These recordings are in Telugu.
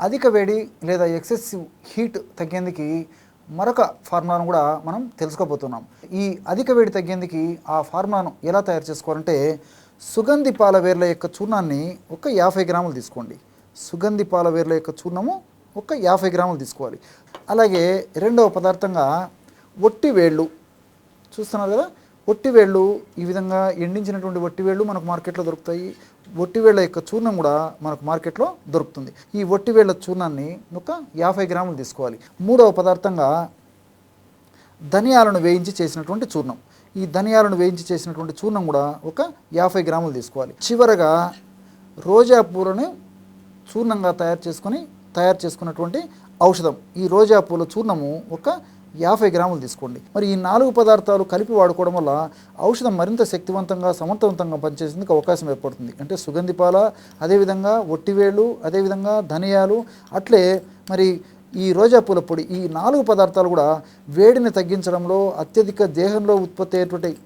అధిక వేడి లేదా ఎక్సెసివ్ హీట్ తగ్గేందుకు మరొక ఫార్ములాను కూడా మనం తెలుసుకోబోతున్నాం. ఈ అధిక వేడి తగ్గేందుకు ఆ ఫార్ములాను ఎలా తయారు చేసుకోవాలంటే సుగంధి పాల వేర్ల యొక్క చూర్ణాన్ని ఒక యాభై గ్రాములు తీసుకోండి. సుగంధి పాల వేర్ల యొక్క చూర్ణము ఒక యాభై గ్రాములు తీసుకోవాలి. అలాగే రెండవ పదార్థంగా ఒట్టి వేళ్ళు చూస్తున్నారు కదా? ఒట్టివేళ్ళు ఈ విధంగా ఎండించినటువంటి ఒట్టివేళ్ళు మనకు మార్కెట్లో దొరుకుతాయి. ఒట్టివేళ్ళ యొక్క చూర్ణం కూడా మనకు మార్కెట్లో దొరుకుతుంది. ఈ ఒట్టివేళ్ళ చూర్ణాన్ని ఒక యాభై గ్రాములు తీసుకోవాలి. మూడవ పదార్థంగా ధనియాలను వేయించి చేసినటువంటి చూర్ణం. ఈ ధనియాలను వేయించి చేసినటువంటి చూర్ణం కూడా ఒక యాభై గ్రాములు తీసుకోవాలి. చివరగా రోజా పూలను చూర్ణంగా తయారు చేసుకొని తయారు చేసుకున్నటువంటి ఔషధం. ఈ రోజా పూల చూర్ణము ఒక యాభై గ్రాములు తీసుకోండి. మరి ఈ నాలుగు పదార్థాలు కలిపి వాడుకోవడం వల్ల ఔషధం మరింత శక్తివంతంగా సమర్థవంతంగా పనిచేసేందుకు అవకాశం ఏర్పడుతుంది. అంటే సుగంధి పాల అదేవిధంగా ఒట్టివేళ్ళు అదేవిధంగా ధనియాలు అట్లే మరి ఈ రోజా పూల పొడి ఈ నాలుగు పదార్థాలు కూడా వేడిని తగ్గించడంలో అత్యధిక దేహంలో ఉత్పత్తి అయ్యేటువంటి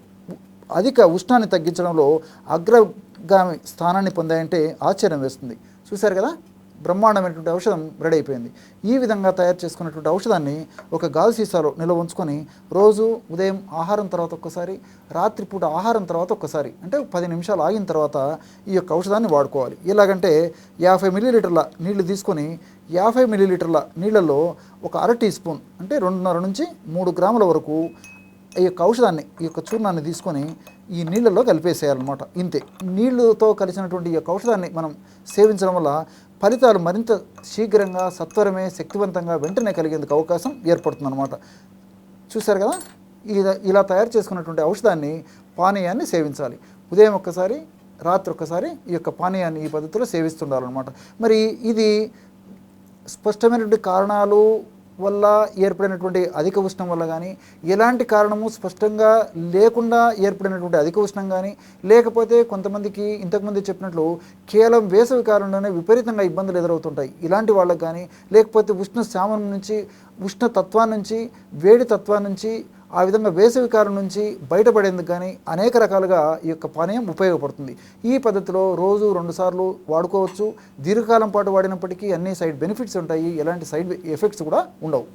అధిక ఉష్ణాన్ని తగ్గించడంలో అగ్రగామి స్థానాన్ని పొందాయంటే ఆశ్చర్యం వేస్తుంది. చూశారు కదా? బ్రహ్మాండమైనటువంటి ఔషధం రెడీ అయిపోయింది. ఈ విధంగా తయారు చేసుకున్నటువంటి ఔషధాన్ని ఒక గాజు సీసాలో నిల్వ ఉంచుకొని రోజు ఉదయం ఆహారం తర్వాత ఒక్కసారి రాత్రిపూట ఆహారం తర్వాత ఒక్కసారి అంటే పది నిమిషాలు ఆగిన తర్వాత ఈ యొక్క ఔషధాన్ని వాడుకోవాలి. ఎలాగంటే యాభై మిల్లీలీటర్ల నీళ్ళు తీసుకొని యాభై మిల్లీలీటర్ల నీళ్ళల్లో ఒక అర టీ స్పూన్ అంటే రెండున్నర నుంచి మూడు గ్రాముల వరకు ఈ యొక్క ఔషధాన్ని ఈ యొక్క చూర్ణాన్ని తీసుకొని ఈ నీళ్ళలో కలిపేసేయాలన్నమాట. ఇంతే. నీళ్ళతో కలిసినటువంటి ఈ యొక్క ఔషధాన్ని మనం సేవించడం వల్ల ఫలితాలు మరింత శీఘ్రంగా సత్వరమే శక్తివంతంగా వెంటనే కలిగేందుకు అవకాశం ఏర్పడుతుందన్నమాట. చూశారు కదా? ఇలా ఇలా తయారు చేసుకున్నటువంటి ఔషధాన్ని పానీయాన్ని సేవించాలి. ఉదయం ఒక్కసారి రాత్రి ఒక్కసారి ఈ యొక్క పానీయాన్ని ఈ పద్ధతిలో సేవిస్తుండాలన్నమాట. మరి ఇది స్పష్టమైనటువంటి కారణాలు వల్ల ఏర్పడినటువంటి అధిక ఉష్ణం వల్ల కానీ ఎలాంటి కారణము స్పష్టంగా లేకుండా ఏర్పడినటువంటి అధిక ఉష్ణం కానీ లేకపోతే కొంతమందికి ఇంతకుముందు చెప్పినట్లు కేవలం వేసవి కాలంలోనే విపరీతంగా ఇబ్బందులు ఎదురవుతుంటాయి. ఇలాంటి వాళ్ళకి కానీ లేకపోతే ఉష్ణ శామం నుంచి ఉష్ణ తత్వాన్ని నుంచి వేడి తత్వాన్ని నుంచి ఆ విధంగా వేసవి కాలం నుంచి బయటపడేందుకు కానీ అనేక రకాలుగా ఈ యొక్క పానీయం ఉపయోగపడుతుంది. ఈ పద్ధతిలో రోజు రెండుసార్లు వాడుకోవచ్చు. దీర్ఘకాలం పాటు వాడినప్పటికీ అన్ని సైడ్ బెనిఫిట్స్ ఉంటాయి. ఎలాంటి సైడ్ ఎఫెక్ట్స్ కూడా ఉండవు.